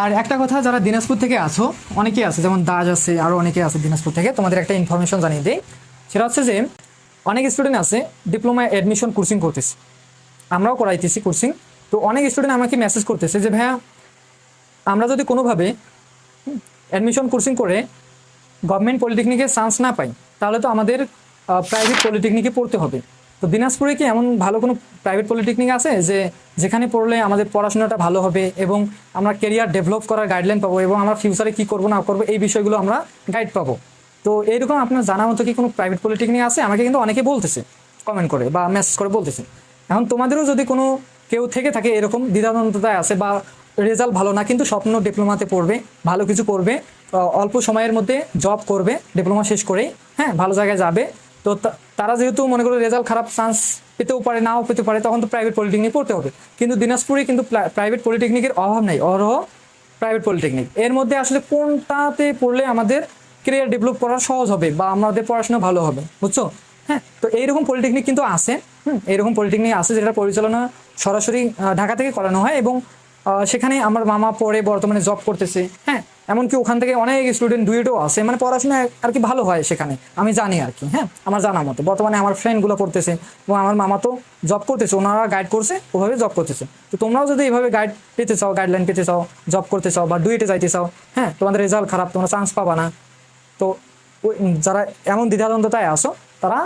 আর একটা কথা, যারা দিনাজপুর থেকে আছো, অনেকেই আছে, যেমন দাস আছে আরও অনেকে আছে দিনাজপুর থেকে। তোমাদের একটা ইনফরমেশন জানিয়ে দিই। সেটা হচ্ছে যে, অনেক স্টুডেন্ট আছে ডিপ্লোমা অ্যাডমিশন কোর্সিং করতেছে। আমরাও করাইতেছি কোর্সিং তো অনেক স্টুডেন্ট আমাকে মেসেজ করতেছে যে, ভাইয়া, আমরা যদি কোনোভাবে অ্যাডমিশন কোর্সিং করে গভর্নমেন্ট পলিটেকনিকে চান্স না পাই, তাহলে তো আমাদের প্রাইভেট পলিটেকনিকে পড়তে হবে। তো দিনাজপুরে কি এমন ভালো কোনো প্রাইভেট পলিটেকনিক আছে যে যেখানে পড়লে আমাদের পড়াশোনাটা ভালো হবে এবং আমরা কেরিয়ার ডেভেলপ করার গাইডলাইন পাবো এবং আমরা ফিউচারে কী করব, না করব, এই বিষয়গুলো আমরা গাইড পাবো? তো এইরকম আপনার জানা মতো কি কোনো প্রাইভেট পলিটেকনিক আছে? আমাকে কিন্তু অনেকে বলতেছে কমেন্ট করে বা মেসেজ করে বলতেছে। এখন তোমাদেরও যদি কোনো কেউ থেকে থাকে এরকম দ্বিধাদ্বন্দ্বতায় আছে বা রেজাল্ট ভালো না, কিন্তু স্বপ্ন ডিপ্লোমাতে পড়বে, ভালো কিছু করবে অল্প সময়ের মধ্যে জব করবে ডিপ্লোমা শেষ করেই হ্যাঁ ভালো জায়গায় যাবে তো তারা যেহেতু মনে করো রেজাল্ট খারাপ চান্স পেতেও পারে, নাও পেতে পারে, তখন তো প্রাইভেট পলিটেকনিক পড়তে হবে। কিন্তু দিনাজপুরে কিন্তু প্রাইভেট পলিটেকনিকের অভাব নেই, অরহ প্রাইভেট পলিটেকনিক এর মধ্যে আসলে কোনটাতে পড়লে আমাদের কেরিয়ার ডেভেলপ করা সহজ হবে বা আমাদের পড়াশোনা ভালো হবে, বুঝছ? হ্যাঁ তো এইরকম পলিটেকনিক কিন্তু আছে, হুম, এইরকম পলিটেকনিক আছে যেটা পরিচালনা সরাসরি ঢাকা থেকে করানো হয় এবং সেখানে আমার মামা পড়ে বর্তমানে জব করতেছে হ্যাঁ? এমনকি ওখান থেকে অনেক স্টুডেন্ট ডুয়েটও আছে মানে পড়াশোনা আর কি ভালো হয় সেখানে, আমি জানি আর কি হ্যাঁ? আমার জানা মতো। বর্তমানে আমার ফ্রেন্ডগুলো পড়তেছে, এবং আমার মামা তো জব করতেছে, ওনারা গাইড করছে, ওভাবে জব করতেছে। তো তোমরাও যদি এইভাবে গাইড পেতে চাও গাইডলাইন পেতে চাও জব করতে চাও বা ডুয়েটে যাইতে চাও হ্যাঁ? তোমাদের রেজাল্ট খারাপ, তোমরা চান্স পাবা না। তো যারা এমন দ্বিধাদ্বন্দ্বতায় আসো তারা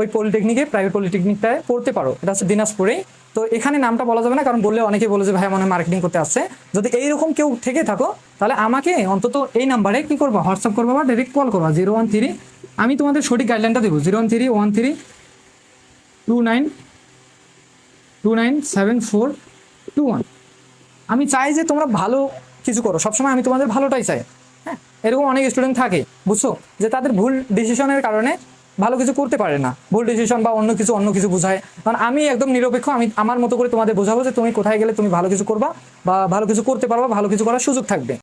ওই পলিটেকনিকে প্রাইভেট পলিটেকনিকটায় পড়তে পারো। এটা হচ্ছে দিনাজপুরেই। তো এখানে নামটা বলা যাবে না, কারণ বললে অনেকে বলে যে ভাই মনে মার্কেটিং করতে আসছে। যদি এইরকম কেউ থেকে থাকো, তাহলে আমাকে অন্তত এই নাম্বারে কি করব, হোয়াটসঅ্যাপ করব বা ডাইরেক্ট কল করব জিরো ওয়ান থ্রি আমি তোমাদের সঠিক গাইডলাইনটা দেবো zero one three one three two nine two nine seven four two one আমি চাই যে তোমরা ভালো কিছু করো, সবসময় আমি তোমাদের ভালোটাই চাই। হ্যাঁ এরকম অনেক স্টুডেন্ট থাকে, বুঝছ? যে তাদের ভুল ডিসিশনের কারণে ভালো কিছু করতে পারে না। ভুল ডিসিশন বা অন্য কিছু অন্য কিছু বোঝায়। কারণ আমি একদম নিরপেক্ষ, আমি আমার মতো করে তোমাদের বোঝাবো যে তুমি কোথায় গেলে তুমি ভালো কিছু করবা বা ভালো কিছু করতে পারবা, ভালো কিছু করার সুযোগ থাকবে।